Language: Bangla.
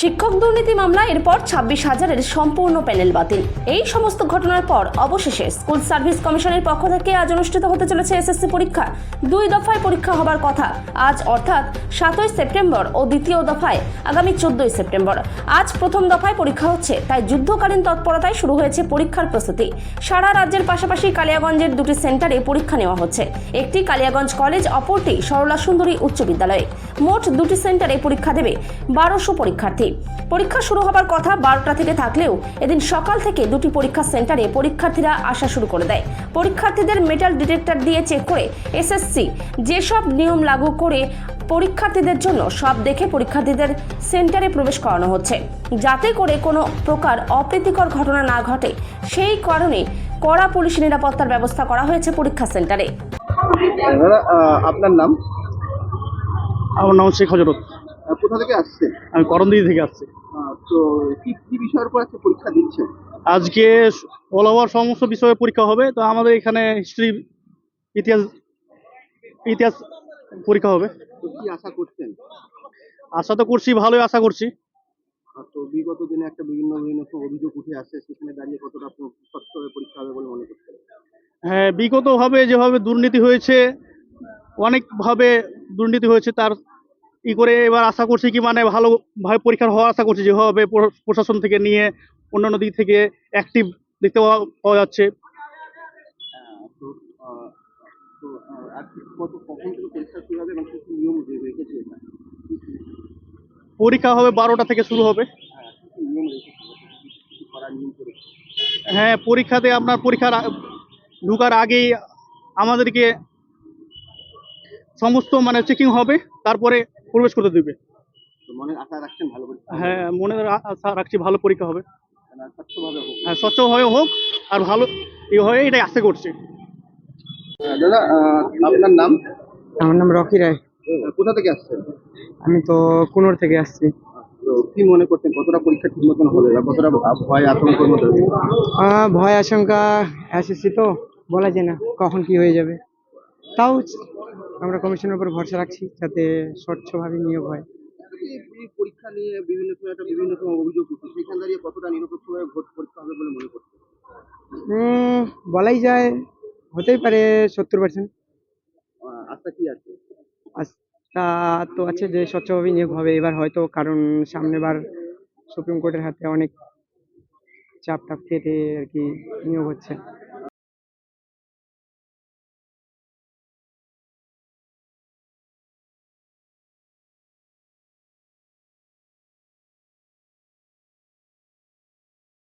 শিক্ষক দুর্নীতি মামলা, এরপর ছাব্বিশ হাজারের সম্পূর্ণ প্যানেল বাতিল। এই সমস্ত ঘটনার পর অবশেষে স্কুল সার্ভিস কমিশনের পক্ষ থেকে আজ অনুষ্ঠিত হতে চলেছে এসএসসি পরীক্ষা। দুই দফায় পরীক্ষা হবার কথা। আজ অর্থাৎ সাতই সেপ্টেম্বর ও দ্বিতীয় দফায় আগামী চোদ্দই সেপ্টেম্বর। আজ প্রথম দফায় পরীক্ষা হচ্ছে, তাই যুদ্ধকালীন তৎপরতায় শুরু হয়েছে পরীক্ষার প্রস্তুতি। সারা রাজ্যের পাশাপাশি কালিয়াগঞ্জের দুটি সেন্টারে পরীক্ষা নেওয়া হচ্ছে। একটি কালিয়াগঞ্জ কলেজ, অপরটি সরলা সুন্দরী উচ্চ বিদ্যালয়ে। মোট দুটি সেন্টারে পরীক্ষা দেবে বারোশো পরীক্ষার্থী। পরীক্ষা শুরু হবার কথা বারোটা থেকে থাকলেও এদিন সকাল থেকে দুটি পরীক্ষা সেন্টারে পরীক্ষার্থীরা আসা শুরু করে দেয়। পরীক্ষার্থীদের মেটাল ডিটেক্টর দিয়ে চেক করে এসএসসি। যেসব নিয়ম লাগু করে পরীক্ষার্থীদের জন্য সব দেখে পরীক্ষার্থীদের সেন্টারে প্রবেশ করানো হচ্ছে। যাতে করে কোনো প্রকার অপ্রীতিকর ঘটনা না ঘটে সেই কারণে কড়া পুলিশ নিরাপত্তার ব্যবস্থা করা হয়েছে পরীক্ষা সেন্টারে। আপনার নাম? আমার নাম শেখ হজরত। কোথা থেকে আসছেন? আমি করণদিঘি থেকে আসছি। তো কি কি বিষয়ের উপর আজকে পরীক্ষা দিচ্ছেন? আজকে অল ওভার সমস্ত বিষয়ে পরীক্ষা হবে তো আমাদের এখানে হিস্ট্রি ইতিহাস ইতিহাস পরীক্ষা হবে। তো কি আশা করছেন? আশা তো করছি ভালোই আশা করছি। তো বিগত দিনে একটা বিভিন্ন বিভিন্ন অভিযোগ উঠে আসছে সেখানে দাঁড়িয়ে কতটা আপনার স্বচ্ছভাবে পরীক্ষা হবে বলে মনে করছেন? হ্যাঁ বিগতভাবে যেভাবে দুর্নীতি হয়েছে অনেকভাবে দুর্নীতি হয়েছে তার ই করে এবার আশা করছি কি মানে ভালোভাবে পরীক্ষার হওয়ার আশা করছি যেভাবে প্র- প্রশাসন থেকে নিয়ে অন্যান্য দিক থেকে অ্যাক্টিভ দেখতে পাওয়া যাচ্ছে। পরীক্ষা হবে বারোটা থেকে শুরু হবে। হ্যাঁ, হ্যাঁ পরীক্ষাতে আপনার পরীক্ষার ঢোকার আগেই আমাদেরকে সমস্ত মানে চেকিং হবে। তারপরে প্রবেশ করতে দেবে। তো মনে আশা রাখছেন ভালো হ্যাঁ মনে আশা রাখছি ভালো পরীক্ষা হবে। মানে হ্যাঁ স্বচ্ছভাবে হোক আর ভালো ই হয়ে এটাই আশা করছি। দাদা আপনার নাম? আমার নাম রকি রায়। কোথা থেকে আসছেন? আমি তো কুনোর থেকে আসছি। কি মনে করছেন কতটা পরীক্ষা ঠিক মতন হবে বা কতটা ভয় আতঙ্কের ভয় আশঙ্কা এসএসসি তো বলা যায় না কখন কি হয়ে যাবে। তাও আমরা কমিশনের উপর ভরসা রাখছি যাতে স্বচ্ছভাবে নিয়োগ হয়। পরীক্ষা নিয়ে বিভিন্ন সময় একটা বিভিন্ন সময় অভিযোগ উঠছে সেখানে দাঁড়িয়ে কতটা নিরপেক্ষভাবে ভোট পরীক্ষা হবে বলে মনে করছেন? বলাই যায় হতেই পারে সত্তর পার্সেন্ট আশা কি আছে? আস্থা তো আছে যে স্বচ্ছভাবে নিয়োগ হবে। এবার হয়তো কারণ সামনেবার সুপ্রিম কোর্টের হাতে অনেক চাপ টাপ খেতে আর কি নিয়োগ হচ্ছে।